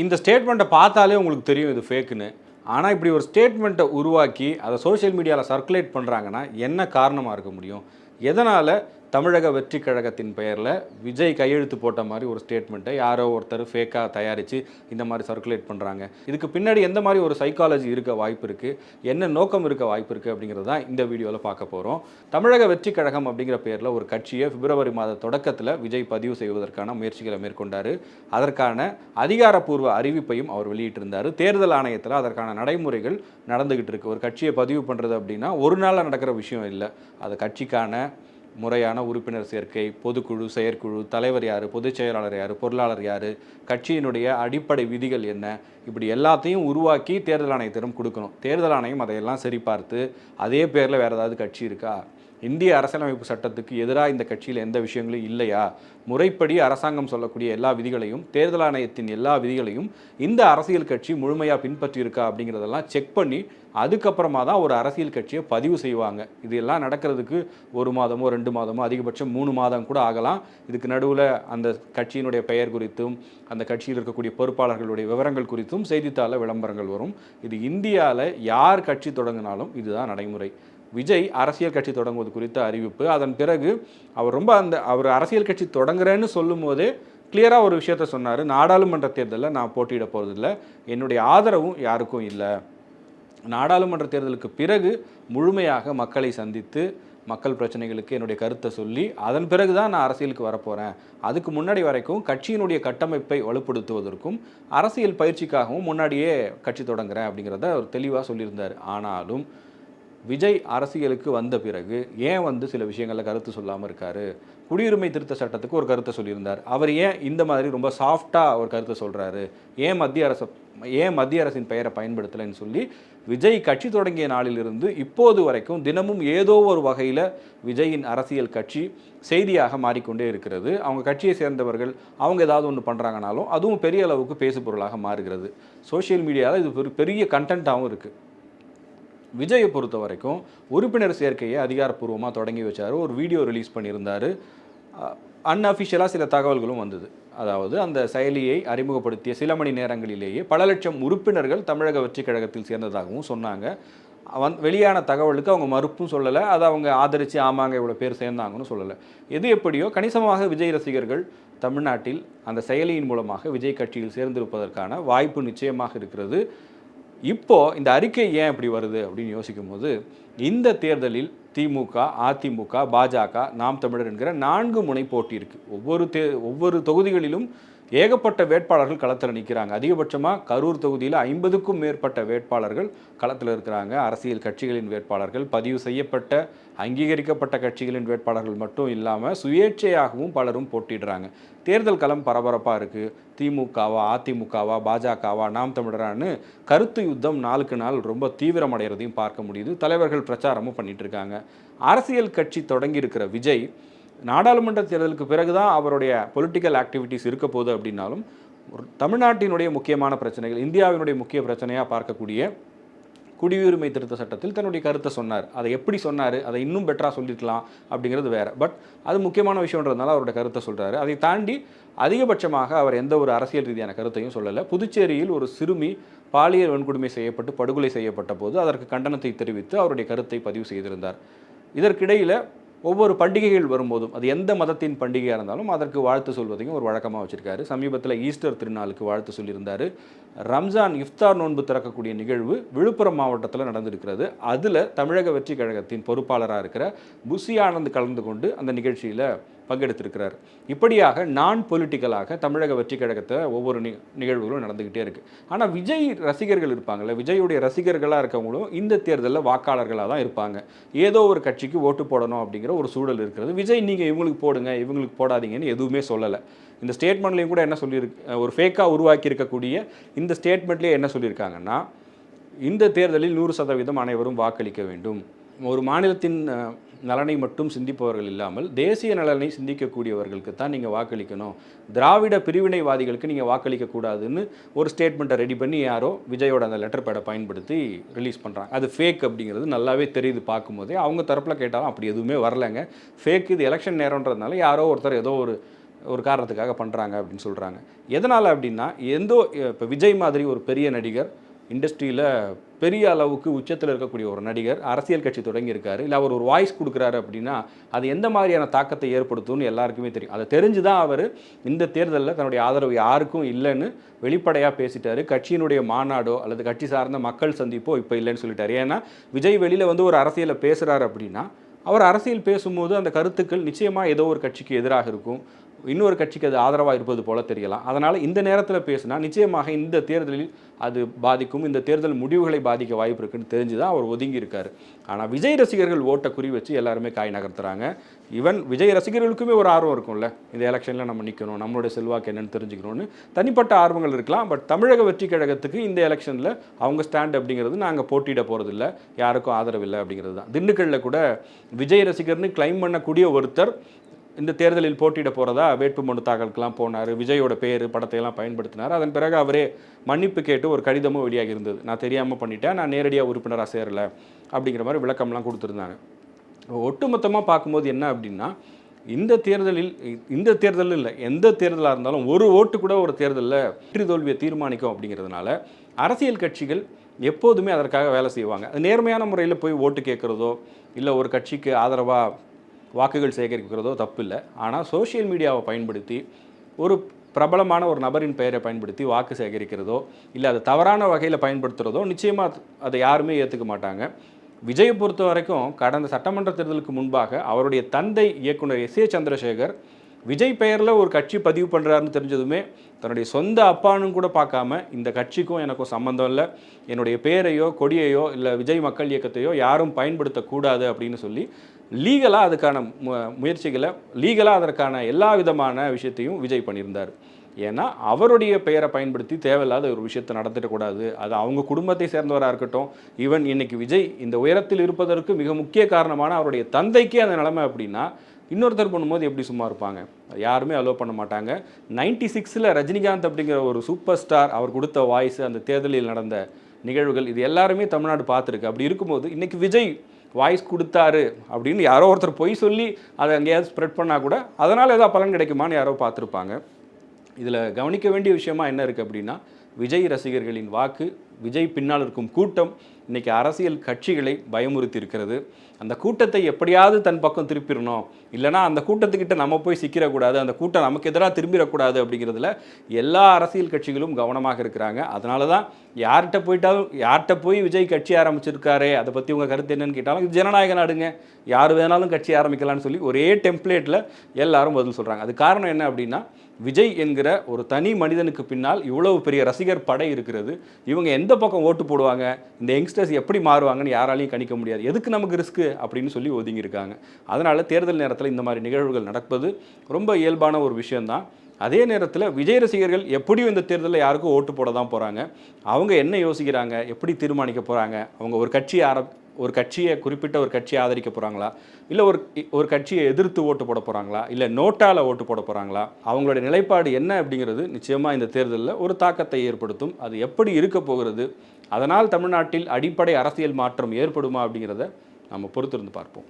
இந்த ஸ்டேட்மெண்ட்டை பார்த்தாலே உங்களுக்கு தெரியும் இது ஃபேக்குன்னு ஆனால் இப்படி ஒரு ஸ்டேட்மெண்ட்டை உருவாக்கி அதை சோஷியல் மீடியாவில் சர்க்குலேட் பண்ணுறாங்கன்னா என்ன காரணமாக இருக்க முடியும்? எதனால் தமிழக வெற்றி கழகத்தின் பெயரில் விஜய் கையெழுத்து போட்ட மாதிரி ஒரு ஸ்டேட்மெண்ட்டை யாரோ ஒருத்தர் ஃபேக்காக தயாரித்து இந்த மாதிரி சர்க்குலேட் பண்ணுறாங்க இதுக்கு பின்னாடி எந்த மாதிரி ஒரு சைக்காலஜி இருக்க வாய்ப்பு இருக்குது என்ன நோக்கம் இருக்க வாய்ப்பு இருக்குது அப்படிங்கிறது தான் இந்த வீடியோவில் பார்க்க போகிறோம் தமிழக வெற்றி கழகம் அப்படிங்கிற பேரில் ஒரு கட்சியை பிப்ரவரி மாத தொடக்கத்தில் விஜய் பதிவு செய்வதற்கான முயற்சிகளை மேற்கொண்டார். அதற்கான அதிகாரப்பூர்வ அறிவிப்பையும் அவர் வெளியிட்டிருந்தார். தேர்தல் ஆணையத்தில் அதற்கான நடைமுறைகள் நடந்துக்கிட்டு இருக்கு. ஒரு கட்சியை பதிவு பண்ணுறது அப்படின்னா ஒரு நாளில் நடக்கிற விஷயம் இல்லை. அது கட்சிக்கான முறையான உறுப்பினர் சேர்க்கை பொதுக்குழு செயற்குழு தலைவர் யார் பொதுச் செயலாளர் யார் பொருளாளர் யார் கட்சியினுடைய அடிப்படை விதிகள் என்ன இப்படி எல்லாத்தையும் உருவாக்கி தேர்தல் ஆணையத்திடம் கொடுக்கணும். தேர்தல் ஆணையம் அதையெல்லாம் சரி பார்த்து அதே பேரில் வேறு ஏதாவது கட்சி இருக்கா? இந்திய அரசியலமைப்பு சட்டத்துக்கு எதிராக இந்த கட்சியில் எந்த விஷயங்களும் இல்லையா? முறைப்படி அரசாங்கம் சொல்லக்கூடிய எல்லா விதிகளையும் தேர்தல் ஆணையத்தின் எல்லா விதிகளையும் இந்த அரசியல் கட்சி முழுமையாக பின்பற்றி இருக்கா அப்படிங்கிறதெல்லாம் செக் பண்ணி அதுக்கப்புறமா தான் ஒரு அரசியல் கட்சியை பதிவு செய்வாங்க. இது எல்லாம் நடக்கிறதுக்கு ஒரு மாதமோ ரெண்டு மாதமோ அதிகபட்சம் மூணு மாதம் கூட ஆகலாம். இதுக்கு நடுவில் அந்த கட்சியினுடைய பெயர் குறித்தும் அந்த கட்சியில் இருக்கக்கூடிய பொறுப்பாளர்களுடைய விவரங்கள் குறித்தும் செய்தித்தாளில் விளம்பரங்கள் வரும். இது இந்தியாவில் யார் கட்சி தொடங்கினாலும் இதுதான் நடைமுறை. விஜய் அரசியல் கட்சி தொடங்குவது குறித்த அறிவிப்பு. அதன் பிறகு அவர் ரொம்ப அந்த அவர் அரசியல் கட்சி தொடங்குறேன்னு சொல்லும் போதே கிளியராக ஒரு விஷயத்த சொன்னார். நாடாளுமன்ற தேர்தலில் நான் போட்டியிட போகிறதில்ல என்னுடைய ஆதரவும் யாருக்கும் இல்லை. நாடாளுமன்ற தேர்தலுக்கு பிறகு முழுமையாக மக்களை சந்தித்து மக்கள் பிரச்சனைகளுக்கு என்னுடைய கருத்தை சொல்லி அதன் பிறகு தான் நான் அரசியலுக்கு வரப்போகிறேன் அதுக்கு முன்னாடி வரைக்கும் கட்சியினுடைய கட்டமைப்பை வலுப்படுத்துவதற்கும் அரசியல் பயிற்சிக்காகவும் முன்னாடியே கட்சி தொடங்குறேன் அப்படிங்கிறத அவர் தெளிவாக சொல்லியிருந்தார். ஆனாலும் விஜய் அரசியலுக்கு வந்த பிறகு ஏன் வந்து சில விஷயங்களில் கருத்து சொல்லாமல் இருக்காரு? குடியுரிமை திருத்த சட்டத்துக்கு ஒரு கருத்தை சொல்லியிருந்தார். அவர் ஏன் இந்த மாதிரி ரொம்ப சாஃப்டாக ஒரு கருத்தை சொல்கிறாரு ஏன் மத்திய அரசு ஏன் மத்திய அரசின் பெயரை பயன்படுத்தலைன்னு சொல்லி விஜய் கட்சி தொடங்கிய நாளிலிருந்து இப்போது வரைக்கும் தினமும் ஏதோ ஒரு வகையில் விஜயின் அரசியல் கட்சி செய்தியாக மாறிக்கொண்டே இருக்கிறது. அவங்க கட்சியை சேர்ந்தவர்கள் அவங்க ஏதாவது ஒன்று பண்ணுறாங்கனாலும் அதுவும் பெரிய அளவுக்கு பேசு பொருளாக மாறுகிறது. சோஷியல் மீடியாவில் இது பெரிய கண்டென்ட்டாகவும் இருக்குது விஜயை பொறுத்த வரைக்கும் உறுப்பினர் சேர்க்கையை அதிகாரப்பூர்வமாக தொடங்கி வச்சார். ஒரு வீடியோ ரிலீஸ் பண்ணியிருந்தார். அன்அஃபிஷியலாக சில தகவல்களும் வந்தது. அதாவது அந்த செயலியை அறிமுகப்படுத்திய சில மணி நேரங்களிலேயே பல லட்சம் உறுப்பினர்கள் தமிழக வெற்றிக் கழகத்தில் சேர்ந்ததாகவும் சொன்னாங்க. வந் வெளியான தகவலுக்கு அவங்க மறுப்பும் சொல்லலை. அதை அவங்க ஆதரித்து ஆமாங்க இவ்வளோ பேர் சேர்ந்தாங்கன்னு சொல்லலை. எது எப்படியோ கணிசமாக விஜய் ரசிகர்கள் தமிழ்நாட்டில் அந்த செயலியின் மூலமாக விஜய் கட்சியில் சேர்ந்திருப்பதற்கான வாய்ப்பு நிச்சயமாக இருக்கிறது. இப்போது இந்த அறிக்கை ஏன் இப்படி வருது அப்படின்னு யோசிக்கும் போது இந்த தேர்தலில் திமுக அதிமுக பாஜக நாம் தமிழர் என்கிற நான்கு முனை போட்டி இருக்குது ஒவ்வொரு தே ஒவ்வொரு தொகுதிகளிலும் ஏகப்பட்ட வேட்பாளர்கள் களத்தில் நிற்கிறாங்க அதிகபட்சமாக கரூர் தொகுதியில் ஐம்பதுக்கும் மேற்பட்ட வேட்பாளர்கள் களத்தில் இருக்கிறாங்க. அரசியல் கட்சிகளின் வேட்பாளர்கள் பதிவு செய்யப்பட்ட அங்கீகரிக்கப்பட்ட கட்சிகளின் வேட்பாளர்கள் மட்டும் இல்லாமல் சுயேட்சையாகவும் பலரும் போட்டிடுறாங்க தேர்தல் களம் பரபரப்பாக இருக்குது திமுகவா அதிமுகவா பாஜகவா நாம் தமிழரான்னு கருத்து யுத்தம் நாளுக்கு நாள் ரொம்ப தீவிரமடைகிறதையும் பார்க்க முடியுது. தலைவர்கள் பிரச்சாரமும் பண்ணிகிட்டு இருக்காங்க. அரசியல் கட்சி தொடங்கியிருக்கிற விஜய் நாடாளுமன்ற தேர்தலுக்கு பிறகு தான் அவருடைய பொலிட்டிக்கல் ஆக்டிவிட்டீஸ் இருக்க போகுது அப்படின்னாலும் ஒரு தமிழ்நாட்டினுடைய முக்கியமான பிரச்சனைகள் இந்தியாவினுடைய முக்கிய பிரச்சனையாக பார்க்கக்கூடிய குடியுரிமை திருத்த சட்டத்தில் தன்னுடைய கருத்தை சொன்னார். அதை எப்படி சொன்னார்? அதை இன்னும் பெட்டராக சொல்லியிருக்கலாம் அப்படிங்கிறது வேறு. பட் அது முக்கியமான விஷயன்றதுனால அவருடைய கருத்தை சொல்கிறாரு அதை தாண்டி அதிகபட்சமாக அவர் எந்த ஒரு அரசியல் ரீதியான கருத்தையும் சொல்லலை. புதுச்சேரியில் ஒரு சிறுமி பாலியல் வன்கொடுமை செய்யப்பட்டு படுகொலை செய்யப்பட்ட போது அதற்கு கண்டனத்தை தெரிவித்து அவருடைய கருத்தை பதிவு செய்திருந்தார். இதற்கிடையில் ஒவ்வொரு பண்டிகைகள் வரும்போதும் அது எந்த மதத்தின் பண்டிகையாக இருந்தாலும் அதற்கு வாழ்த்து சொல்வதையும் ஒரு வழக்கமாக வச்சுருக்காரு. சமீபத்தில் ஈஸ்டர் திருநாளுக்கு வாழ்த்து சொல்லியிருந்தார். ரம்ஜான் இஃப்தார் நோன்பு திறக்கக்கூடிய நிகழ்வு விழுப்புரம் மாவட்டத்தில் நடந்திருக்கிறது. அதில் தமிழக வெற்றி கழகத்தின் பொறுப்பாளராக இருக்கிற புசி ஆனந்த் கலந்து கொண்டு அந்த நிகழ்ச்சியில் பங்கெடுத்திருக்கிறார். இப்படியாக நான் பொலிட்டிக்கலாக தமிழக வெற்றி கழகத்தை ஒவ்வொரு நி நிகழ்வுகளும் நடந்துக்கிட்டே இருக்கு. ஆனால் விஜய் ரசிகர்கள் இருப்பாங்கல்ல விஜயுடைய ரசிகர்களாக இருக்கவங்களும் இந்த தேர்தலில் வாக்காளர்களாக தான் இருப்பாங்க. ஏதோ ஒரு கட்சிக்கு ஓட்டு போடணும் அப்படிங்கிற ஒரு சூழல் இருக்கிறது. விஜய் நீங்கள் இவங்களுக்கு போடுங்க இவங்களுக்கு போடாதீங்கன்னு எதுவுமே சொல்லலை. இந்த ஸ்டேட்மெண்ட்லேயும் கூட என்ன சொல்லியிருக்கு ஒரு ஃபேக்காக உருவாக்கி இருக்கக்கூடிய இந்த ஸ்டேட்மெண்ட்லேயே என்ன சொல்லியிருக்காங்கன்னா இந்த தேர்தலில் நூறு சதவீதம் அனைவரும் வாக்களிக்க வேண்டும். ஒரு மாநிலத்தின் நலனை மட்டும் சிந்திப்பவர்கள் இல்லாமல் தேசிய நலனை சிந்திக்கக்கூடியவர்களுக்கு தான் நீங்கள் வாக்களிக்கணும். திராவிட பிரிவினைவாதிகளுக்கு நீங்கள் வாக்களிக்கக்கூடாதுன்னு ஒரு ஸ்டேட்மெண்ட்டை ரெடி பண்ணி யாரோ விஜயோட அந்த லெட்டர் பேடை பயன்படுத்தி ரிலீஸ் பண்ணுறாங்க அது ஃபேக் அப்படிங்கிறது நல்லாவே தெரியுது பார்க்கும்போதே. அவங்க தரப்பில் கேட்டாலும் அப்படி எதுவுமே வரலைங்க. ஃபேக் இது எலெக்ஷன் நேரம்ன்றதுனால யாரோ ஒருத்தர் ஏதோ ஒரு ஒரு காரணத்துக்காக பண்ணுறாங்க அப்படின்னு சொல்கிறாங்க எதனால் அப்படின்னா எந்தோ இப்போ விஜய் மாதிரி ஒரு பெரிய நடிகர் இண்டஸ்ட்ரியில் பெரிய அளவுக்கு உச்சத்தில் இருக்கக்கூடிய ஒரு நடிகர் அரசியல் கட்சி தொடங்கியிருக்காரு. இல்லை அவர் ஒரு வாய்ஸ் கொடுக்குறாரு அப்படின்னா அது எந்த மாதிரியான தாக்கத்தை ஏற்படுத்தும்னு எல்லாருக்குமே தெரியும். அதை தெரிஞ்சு தான் அவர் இந்த தேர்தலில் தன்னுடைய ஆதரவு யாருக்கும் இல்லைன்னு வெளிப்படையாக பேசிட்டாரு. கட்சியினுடைய மாநாடோ அல்லது கட்சி சார்ந்த மக்கள் சந்திப்போ இப்போ இல்லைன்னு சொல்லிட்டாரு. ஏன்னா விஜய் வெளியில் வந்து ஒரு அரசியலை பேசுகிறாரு அப்படின்னா அவர் அரசியல் பேசும்போது அந்த கருத்துக்கள் நிச்சயமாக ஏதோ ஒரு கட்சிக்கு எதிராக இருக்கும். இன்னொரு கட்சிக்கு அது ஆதரவாக இருப்பது போல தெரியலாம். அதனால் இந்த நேரத்தில் பேசினா நிச்சயமாக இந்த தேர்தலில் அது பாதிக்கும். இந்த தேர்தல் முடிவுகளை பாதிக்க வாய்ப்பு இருக்குன்னு தெரிஞ்சு தான் அவர் ஒதுங்கி இருக்கார் ஆனால் விஜய் ரசிகர்கள் ஓட்டை குறி வச்சு எல்லாருமே காய் நகர்த்துறாங்க. ஈவன் விஜய் ரசிகர்களுக்குமே ஒரு ஆர்வம் இருக்கும்ல. இந்த எலெக்ஷனில் நம்ம நிற்கணும் நம்மளுடைய செல்வாக்கு என்னென்னு தெரிஞ்சுக்கணும்னு. தனிப்பட்ட ஆர்வங்கள் இருக்கலாம். பட் தமிழக வெற்றி கழகத்துக்கு இந்த எலெக்ஷனில் அவங்க ஸ்டாண்ட் அப்படிங்கிறது நாங்கள் போட்டியிட போகிறதில்ல யாருக்கும் ஆதரவு இல்லை அப்படிங்கிறது தான். திண்டுக்கல்லில் கூட விஜய் ரசிகர்னு கிளைம் பண்ணக்கூடிய ஒருத்தர் இந்த தேர்தலில் போட்டியிட போகிறதா வேட்புமனு தாக்கலுக்கெல்லாம் போனார். விஜயோட பேர் படத்தையெல்லாம் பயன்படுத்தினார். அதன் பிறகு அவரே மன்னிப்பு கேட்டு ஒரு கடிதமும் வெளியாகி இருந்தது நான் தெரியாமல் பண்ணிட்டேன். நான் நேரடியாக உறுப்பினராக சேரலை அப்படிங்கிற மாதிரி விளக்கம்லாம் கொடுத்துருந்தாங்க ஒட்டுமொத்தமாக பார்க்கும்போது என்ன அப்படின்னா இந்த தேர்தலில் இந்த தேர்தலில் இல்லை எந்த தேர்தலாக இருந்தாலும் ஒரு ஓட்டு கூட ஒரு தேர்தலில் வெற்றி தோல்வியை தீர்மானிக்கும் அப்படிங்கிறதுனால அரசியல் கட்சிகள் எப்போதுமே அதற்காக வேலை செய்வாங்க. அது நேர்மையான முறையில் போய் ஓட்டு கேட்குறதோ இல்லை ஒரு கட்சிக்கு ஆதரவாக வாக்குகள் சேகரிக்கிறதோ தப்பு இல்லை ஆனால் சோஷியல் மீடியாவை பயன்படுத்தி ஒரு பிரபலமான ஒரு நபரின் பெயரை பயன்படுத்தி வாக்கு சேகரிக்கிறதோ இல்லை அதை தவறான வகையில் பயன்படுத்துகிறதோ நிச்சயமாக அதை யாருமே ஏற்றுக்க மாட்டாங்க. விஜயை பொறுத்த வரைக்கும் கடந்த சட்டமன்ற தேர்தலுக்கு முன்பாக அவருடைய தந்தை இயக்குனர் எஸ் ஏ சந்திரசேகர் விஜய் பெயரில் ஒரு கட்சி பதிவு பண்ணுறாருன்னு தெரிஞ்சதுமே தன்னுடைய சொந்த அப்பானும் கூட பார்க்காம இந்த கட்சிக்கும் எனக்கும் சம்மந்தம் இல்லை. என்னுடைய பேரையோ கொடியையோ இல்லை விஜய் மக்கள் இயக்கத்தையோ யாரும் பயன்படுத்தக்கூடாது அப்படின்னு சொல்லி லீகலாக அதுக்கான மு முயற்சிகளை லீகலாக அதற்கான எல்லா விதமான விஷயத்தையும் விஜய் பண்ணியிருந்தார். ஏன்னா அவருடைய பெயரை பயன்படுத்தி தேவையில்லாத ஒரு விஷயத்தை நடத்திடக்கூடாது அது அவங்க குடும்பத்தை சேர்ந்தவராக இருக்கட்டும் ஈவன் இன்னைக்கு விஜய் இந்த உயரத்தில் இருப்பதற்கு மிக முக்கிய காரணமான அவருடைய தந்தைக்கே அந்த நிலைமை அப்படின்னா இன்னொருத்தர் பண்ணும்போது எப்படி சும்மா இருப்பாங்க? யாருமே அலோவ் பண்ண மாட்டாங்க. நைன்டி சிக்ஸில் ரஜினிகாந்த் அப்படிங்கிற ஒரு சூப்பர் ஸ்டார் அவர் கொடுத்த வாய்ஸ் அந்த தேர்தலில் நடந்த நிகழ்வுகள் இது எல்லாருமே தமிழ்நாடு பார்த்துருக்கு. அப்படி இருக்கும்போது இன்றைக்கி விஜய் வாய்ஸ் கொடுத்தாரு அப்படின்னு யாரோ ஒருத்தர் பொய் சொல்லி அதை எங்கேயாவது ஸ்ப்ரெட் பண்ணால் கூட அதனால் ஏதாவது பலன் கிடைக்குமான்னு யாரோ பார்த்துருப்பாங்க. இதில் கவனிக்க வேண்டிய விஷயமா என்ன இருக்குது அப்படின்னா விஜய் ரசிகர்களின் வாக்கு விஜய் பின்னால் இருக்கும் கூட்டம் இன்னைக்கு அரசியல் கட்சிகளை பயமுறுத்தி இருக்கிறது அந்த கூட்டத்தை எப்படியாவது தன் பக்கம் திருப்பிடணும். இல்லைனா அந்த கூட்டத்துக்கிட்ட நம்ம போய் சிக்கிடக்கூடாது அந்த கூட்டம் நமக்கு எதிராக திரும்பிடக்கூடாது அப்படிங்கிறதுல எல்லா அரசியல் கட்சிகளும் கவனமாக இருக்கிறாங்க. அதனால தான் யார்கிட்ட போயிட்டாலும் யார்கிட்ட போய் விஜய் கட்சி ஆரம்பிச்சிருக்காரே அதை பற்றி உங்கள் கருத்து என்னன்னு கேட்டாலும் இது ஜனநாயக நாடுங்க. யார் வேணாலும் கட்சி ஆரம்பிக்கலாம்னு சொல்லி ஒரே டெம்ப்ளேட்டில் எல்லாரும் பதில் சொல்கிறாங்க அது காரணம் என்ன அப்படின்னா விஜய் என்கிற ஒரு தனி மனிதனுக்கு பின்னால் இவ்வளவு பெரிய ரசிகர் படை இருக்கிறது. இவங்க எந்த பக்கம் ஓட்டு போடுவாங்க? இந்த யங்ஸ்டர்ஸ் எப்படி மாறுவாங்கன்னு யாராலையும் கணிக்க முடியாது. எதுக்கு நமக்கு ரிஸ்க்கு? அப்படின்னு சொல்லி ஒதுங்கியிருக்காங்க. அதனால் தேர்தல் நேரத்தில் இந்த மாதிரி நிகழ்வுகள் நடப்பது ரொம்ப இயல்பான ஒரு விஷயந்தான் அதே நேரத்தில் விஜய் ரசிகர்கள் எப்படியும் இந்த தேர்தலில் யாருக்கும் ஓட்டு போட தான் போகிறாங்க அவங்க என்ன யோசிக்கிறாங்க? எப்படி தீர்மானிக்க போகிறாங்க அவங்க ஒரு கட்சி ஆர ஒரு கட்சியை குறிப்பிட்ட ஒரு கட்சியை ஆதரிக்க போகிறாங்களா இல்லை ஒரு ஒரு கட்சியை எதிர்த்து ஓட்டு போட போகிறாங்களா இல்லை நோட்டால் ஓட்டு போட போகிறாங்களா அவங்களுடைய நிலைப்பாடு என்ன அப்படிங்கிறது நிச்சயமாக இந்த தேர்தலில் ஒரு தாக்கத்தை ஏற்படுத்தும். அது எப்படி இருக்க போகிறது? அதனால் தமிழ்நாட்டில் அடிப்படை அரசியல் மாற்றம் ஏற்படுமா அப்படிங்கிறத நம்ம பொறுத்திருந்து பார்ப்போம்.